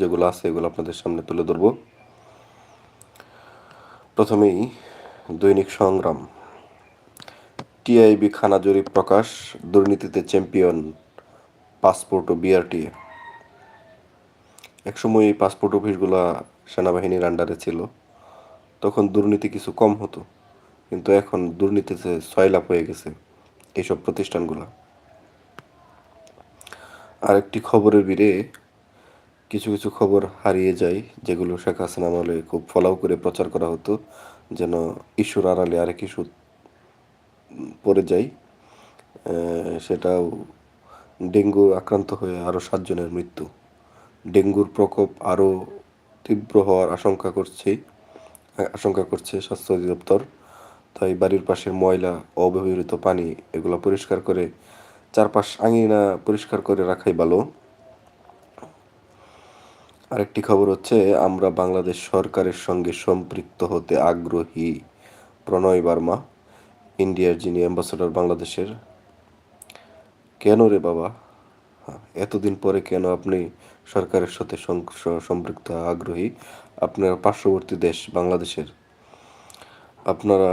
যেগুলো আছে, এগুলো আপনাদের সামনে তুলে ধরবো। প্রথমেই দৈনিক সংগ্রাম। টিআইবি খানা জরিপ প্রকাশ, দুর্নীতিতে চ্যাম্পিয়ন পাসপোর্ট ও বিআরটিএ। একসময় এই পাসপোর্ট অফিসগুলো সেনাবাহিনীর আন্ডারে ছিল। তখন দুর্নীতি কিছু কম হতো, কিন্তু এখন দুর্নীতিতে সয়লাভ হয়ে গেছে এইসব প্রতিষ্ঠানগুলো। আরেকটি খবরের ভিড়ে কিছু কিছু খবর হারিয়ে যায়, যেগুলো শেখ হাসিনা আমলে খুব ফলাও করে প্রচার করা হতো, যেন ইস্যুর আড়ালে আরেক ইস্যু পড়ে যায়। সেটাও ডেঙ্গু আক্রান্ত হয়ে আরও সাতজনের মৃত্যু। ডেঙ্গুর প্রকোপ আরও তীব্র হওয়ার আশঙ্কা করছে আশঙ্কা করছে স্বাস্থ্য অধিদপ্তর। তাই বাড়ির পাশের ময়লা অব্যবহৃত পানি এগুলো পরিষ্কার করে চারপাশ আঙিনা পরিষ্কার করে রাখাই ভালো। আরেকটি খবর হচ্ছে আমরা বাংলাদেশ সরকারের সঙ্গে সম্পৃক্ত হতে আগ্রহী প্রণয় বার্মা ইন্ডিয়ার যিনি অ্যাম্বাসেডর বাংলাদেশের। কেন রে বাবা? হ্যাঁ, এতদিন পরে কেন আপনি সরকারের সাথে সম্পৃক্ত আগ্রহী? আপনার পার্শ্ববর্তী দেশ বাংলাদেশের। আপনারা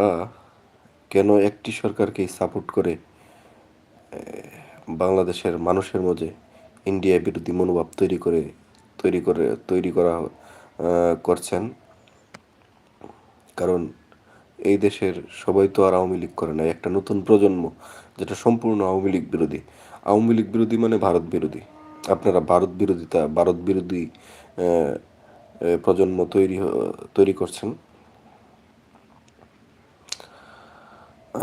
কেন একটি সরকারকেই সাপোর্ট করে বাংলাদেশের মানুষের মধ্যে ইন্ডিয়া বিরোধী মনোভাব তৈরি করে তৈরি করে, তৈরি করা করছেন। কারণ এই দেশের সবাই তো আর আওয়ামী লীগ করে না। একটা নতুন প্রজন্ম, যেটা সম্পূর্ণ আওয়ামী লীগ বিরোধী। আওয়ামী লীগ বিরোধী মানে ভারত বিরোধী। আপনারা ভারত বিরোধিতা, ভারত বিরোধী প্রজন্ম তৈরি তৈরি করছেন।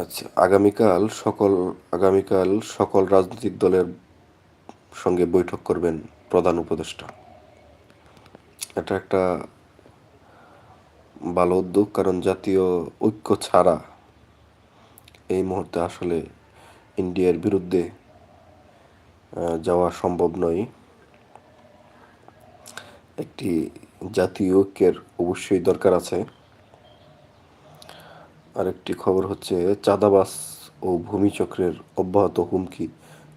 আচ্ছা আগামীকাল সকল আগামীকাল সকল রাজনৈতিক দলের সঙ্গে বৈঠক করবেন প্রধান উপদেষ্টা। এটা একটা ভালো উদ্যোগ, কারণ জাতীয় ঐক্য ছাড়া এই মুহূর্তে আসলে ইন্ডিয়ার বিরুদ্ধে যাওয়া সম্ভব নয়। একটি জাতীয় ঐক্যের অবশ্যই দরকার আছে। আরেকটি খবর হচ্ছে চাঁদাবাস ও ভূমিচক্রের অব্যাহত হুমকি,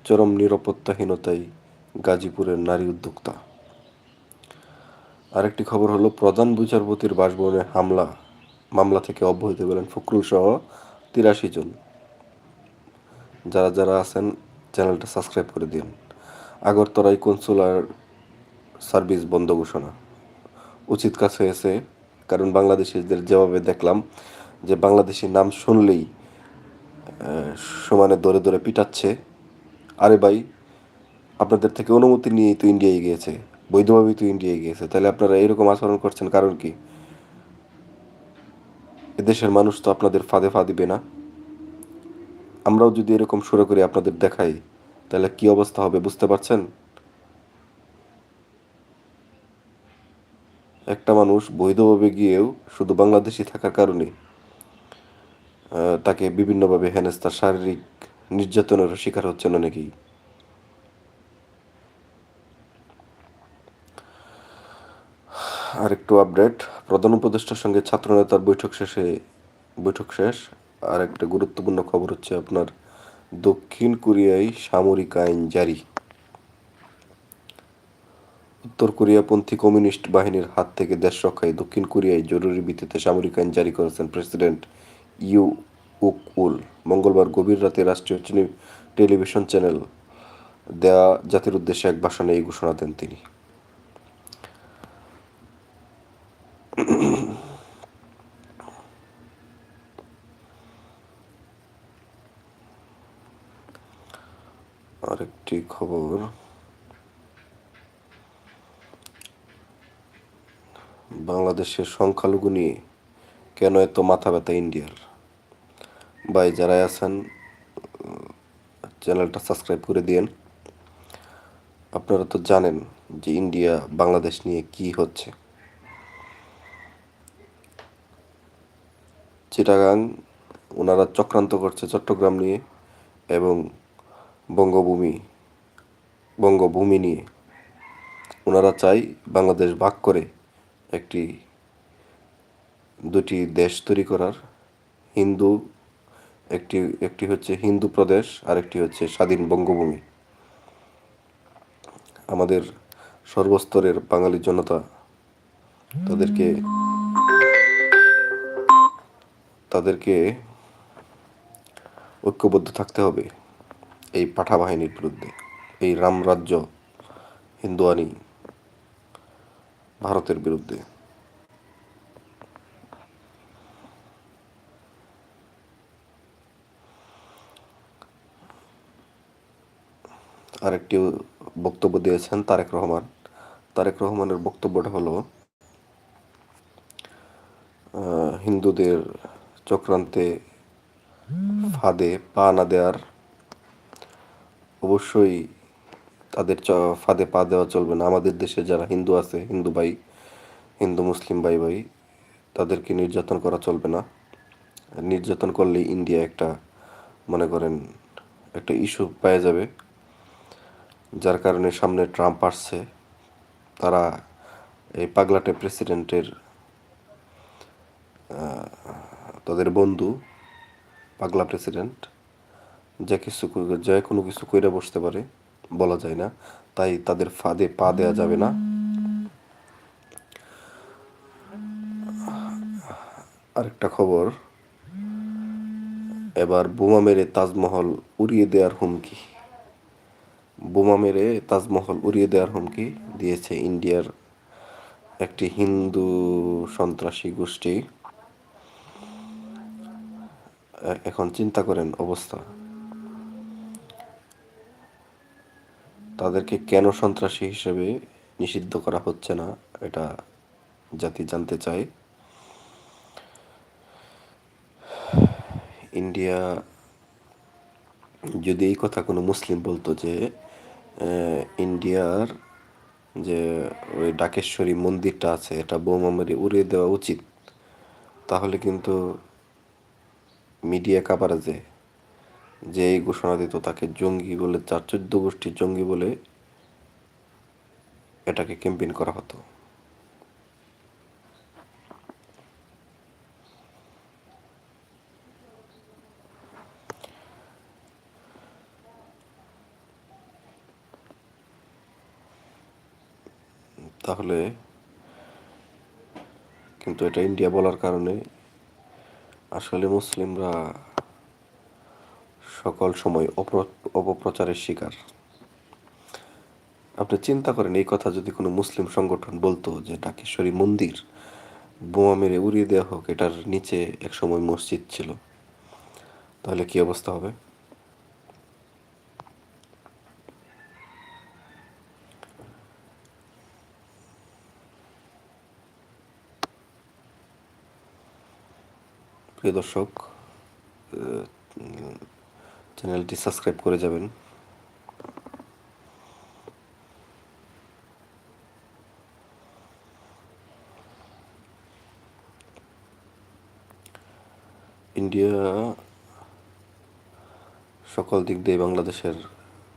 চরম নিরাপত্তাহীনতায় গাজীপুরের নারী উদ্যোক্তা। আরেকটি খবর হলো, প্রধান বিচারপতির বাসভবনে হামলা, মামলা থেকে অব্যাহতি পেলেন ফখরুল সহ তিরাশি জন। যারা যারা আছেন, চ্যানেলটা সাবস্ক্রাইব করে দিন। আগরতলায় কনসুলার সার্ভিস বন্ধ ঘোষণা। উচিত কাজ হয়েছে, কারণ বাংলাদেশিদের যেভাবে দেখলাম যে বাংলাদেশি নাম শুনলেই সমানে দরে দরে পিটাচ্ছে। আরে ভাই, আপনাদের থেকে অনুমতি নিয়েই তো ইন্ডিয়ায় গিয়েছে বৈধভাবেই তো ইন্ডিয়ায় গিয়েছে। তাহলে আপনারা এরকম আচরণ করছেন কারণ কি? এদেশের মানুষ তো আপনাদের ফাঁদে ফা দিবে না। আমরাও যদি এরকম শুরু করে আপনাদের দেখাই, তাহলে কি অবস্থা হবে বুঝতে পারছেন? একটা মানুষ বৈধভাবে গিয়েও শুধু বাংলাদেশি থাকার কারণে তাকে বিভিন্নভাবে হেনস্তা শারীরিক নির্যাতনেরও শিকার হচ্ছেন অনেকেই। আরেকটু আপডেট প্রধান উপদেষ্টার সঙ্গে ছাত্রনেতার বৈঠক শেষে, বৈঠক শেষ। আর একটা গুরুত্বপূর্ণ খবর হচ্ছে আপনার দক্ষিণ কোরিয়ায় সামরিক আইন জারি। উত্তর কোরিয়াপন্থী কমিউনিস্ট বাহিনীর হাত থেকে দেশ রক্ষায় দক্ষিণ কোরিয়ায় জরুরি ভিত্তিতে সামরিক আইন জারি করেছেন প্রেসিডেন্ট ইউ উক উল মঙ্গলবার গভীর রাতে রাষ্ট্রীয় টেলিভিশন চ্যানেল দেয়া জাতির উদ্দেশ্যে এক ভাষণে এই ঘোষণা দেন তিনি। আরেকটি খবর। বাংলাদেশের সংখ্যালঘু নিয়ে কেন এত মাথা ব্যথা ইন্ডিয়ার? ভাই যারা আছেন, চ্যানেলটা সাবস্ক্রাইব করে দিয়েন। আপনারা তো জানেন যে ইন্ডিয়া বাংলাদেশ নিয়ে কি হচ্ছে। চিটাগাং, ওনারা চক্রান্ত করছে চট্টগ্রাম নিয়ে এবং বঙ্গভূমি বঙ্গভূমি নিয়ে। ওনারা চাই বাংলাদেশ ভাগ করে একটি, দুটি দেশ তৈরি করার। হিন্দু, একটি একটি হচ্ছে হিন্দু প্রদেশ আর একটি হচ্ছে স্বাধীন বঙ্গভূমি। আমাদের সর্বস্তরের বাঙালি জনতা তাদেরকে তাদেরকে ঐক্যবদ্ধ থাকতে হবে। এই পাঠা বাহিনীর বিরুদ্ধে, এই রামরাজ্য হিন্দুয়ানি ভারতের বিরুদ্ধে। আরেকটি বক্তব্য দিয়েছেন তারেক রহমান। তারেক রহমানের বক্তব্যটা হলো হিন্দুদের চক্রান্তে ফাঁদে পা না দেওয়ার অবশ্যই তাদের চ- ফাঁদে পা দেওয়া চলবে না। আমাদের দেশে যারা হিন্দু আছে, হিন্দু ভাই, হিন্দু মুসলিম ভাই ভাই, তাদেরকে নির্যাতন করা চলবে না। নির্যাতন করলে ইন্ডিয়া একটা, মনে করেন, একটা ইস্যু পেয়ে যাবে। যার কারণে সামনে ট্রাম্প আসছে, তারা এই পাগলাটে প্রেসিডেন্টের তাদের বন্ধু, পাগলা প্রেসিডেন্ট যে কিছু যে কোনো কিছু কইরা বসতে পারে, বলা যায় না। তাই তাদের ফাঁদে পা দেওয়া যাবে না। আরেকটা খবর। এবার বোমা মেরে তাজমহল উড়িয়ে দেওয়ার হুমকি। বোমা মেরে তাজমহল উড়িয়ে দেওয়ার হুমকি দিয়েছে ইন্ডিয়ার একটি হিন্দু সন্ত্রাসী গোষ্ঠী। এখন চিন্তা করেন অবস্থা। তাদেরকে কেন সন্ত্রাসী হিসেবে নিষিদ্ধ করা হচ্ছে না, এটা জাতি জানতে চায়। ইন্ডিয়া যদি এই কথা কোনো মুসলিম বলতো যে ইন্ডিয়ার যে ওই ডাকেশ্বরী মন্দিরটা আছে, এটা বোমা মেরে উড়িয়ে দেওয়া উচিত, তাহলে কিন্তু মিডিয়া কাভারেজে যে ঘোষণা দিত তাকে জঙ্গি বলে, চার চোদ্দ গোষ্ঠীর জঙ্গি বলে এটাকে ক্যাম্পেইন করা হতো। তাহলে কিন্তু এটা ইন্ডিয়া বলার কারণে আসলে মুসলিমরা সকল সময় অপপ্রচারের শিকার। আপনি চিন্তা করেন, এই কথা যদি কোনো মুসলিম সংগঠন বলতো যে ডাকেশ্বরী মন্দির, বোমা মেরে উড়িয়ে দেওয়া হোক, এটার নিচে একসময় মসজিদ ছিল, তাহলে কি অবস্থা হবে? প্রিয় দর্শক চ্যানেলটি সাবস্ক্রাইব করে যাবেন। ইন্ডিয়া সকল দিক দিয়ে বাংলাদেশের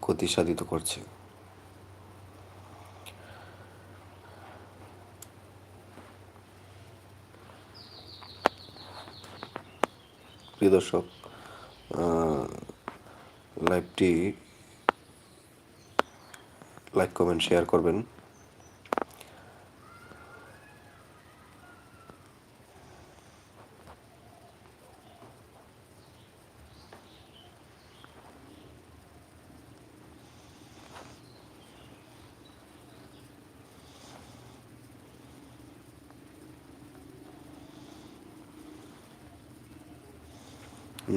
ক্ষতি সাধিত করছে। প্রিয় দর্শক লাইভটি লাইক কমেন্ট শেয়ার করবেন।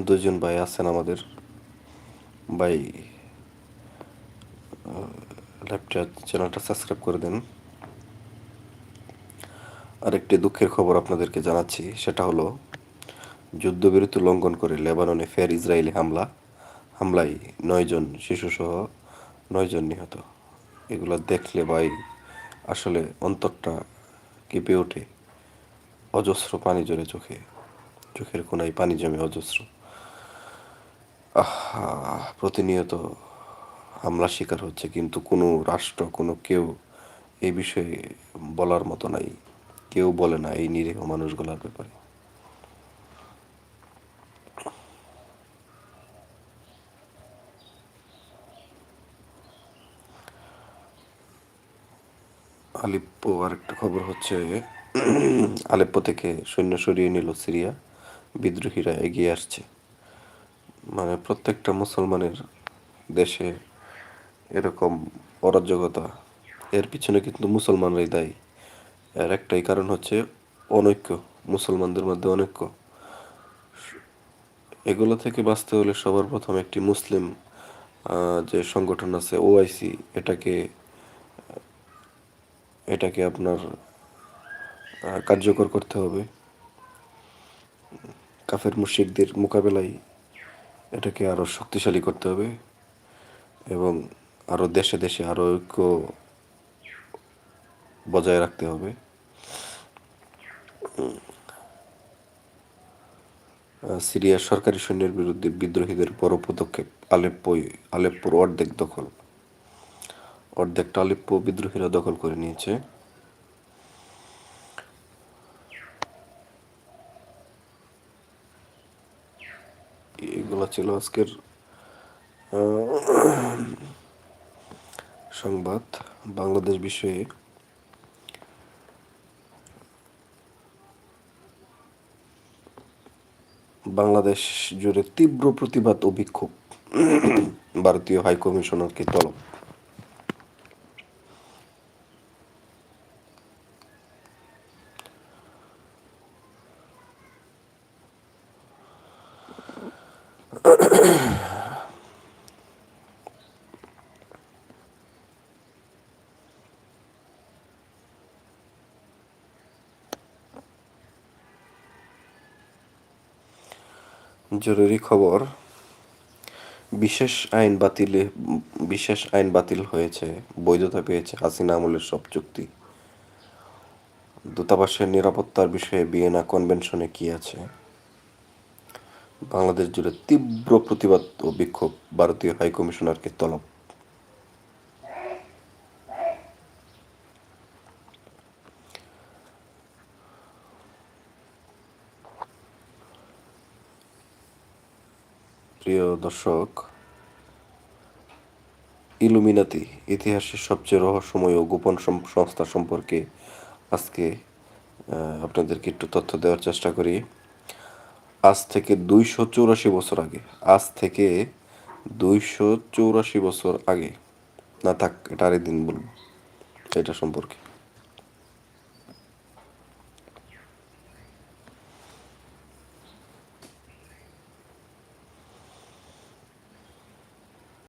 দুজন ভাই আছেন আমাদের। ভাই ল্যাপটপ চ্যানেলটা সাবস্ক্রাইব করে দেন। আরেকটি দুঃখের খবর আপনাদেরকে জানাচ্ছি, সেটা হলো, যুদ্ধবিরতি লঙ্ঘন করে লেবাননে ফের ইসরায়েলি হামলা। হামলায় নয়জন শিশুসহ নয়জন নিহত। এগুলো দেখলে ভাই, আসলে অন্তরটা কেঁপে ওঠে। অজস্র পানি জমে চোখে। চোখের কোনায় পানি জমে অজস্র। প্রতিনিয়ত হামলা শিকার হচ্ছে, কিন্তু কোনো রাষ্ট্র, কোনো কেউ এই বিষয়ে বলার মতো নাই। কেউ বলে না এই নিরীহ মানুষগুলোর ব্যাপারে। আলিপ্পো, আরেকটা খবর হচ্ছে, আলেপ্পো থেকে সৈন্য সরিয়ে নিল সিরিয়া। বিদ্রোহীরা এগিয়ে আসছে। মানে প্রত্যেকটা মুসলমানের দেশে এরকম অরাজকতা। এর পিছনে কিন্তু মুসলমানরাই দায়ী। এর একটাই কারণ হচ্ছে অনৈক্য, মুসলমানদের মধ্যে অনৈক্য। এগুলো থেকে বাঁচতে হলে সবার প্রথম একটি মুসলিম যে সংগঠন আছে ওআইসি এটাকে এটাকে আপনার কার্যকর করতে হবে। কাফের মুশরিকদের মোকাবেলায় এটাকে আরও শক্তিশালী করতে হবে এবং আরও দেশে দেশে আরও ঐক্য বজায় রাখতে হবে। সিরিয়ার সরকারি সৈন্যের বিরুদ্ধে বিদ্রোহীদের বড় পদক্ষেপ আলেপ্পোই আলেপ্পোর অর্ধেক দখল। অর্ধেকটা আলেপ্পো বিদ্রোহীরা দখল করে নিয়েছে। এগুলো ছিল আজকের সংবাদ বাংলাদেশ বিষয়ে। বাংলাদেশ জুড়ে তীব্র প্রতিবাদ ও বিক্ষোভ ভারতীয় হাইকমিশনারকে তলব। জরুরি খবর, বিশেষ আইন বাতিলে বিশেষ আইন বাতিল হয়েছে, বৈধতা পেয়েছে হাসিনা আমলের সব চুক্তি। দূতাবাসের নিরাপত্তার বিষয়ে বিয়েনা কনভেনশনে কি আছে? বাংলাদেশ জুড়ে তীব্র প্রতিবাদ ও বিক্ষোভ ভারতীয় হাইকমিশনারকে তলব প্রিয় দর্শক, ইলুমিনাতি, ইতিহাসের সবচেয়ে রহস্যময় ও গোপন সংস্থা সম্পর্কে আজকে আপনাদেরকে একটু তথ্য দেওয়ার চেষ্টা করি। আজ থেকে দুইশো চৌরাশি বছর আগে, আজ থেকে দুইশো চৌরাশি বছর আগে, না থাক, এটা আরেকদিন বলব, এটা সম্পর্কে।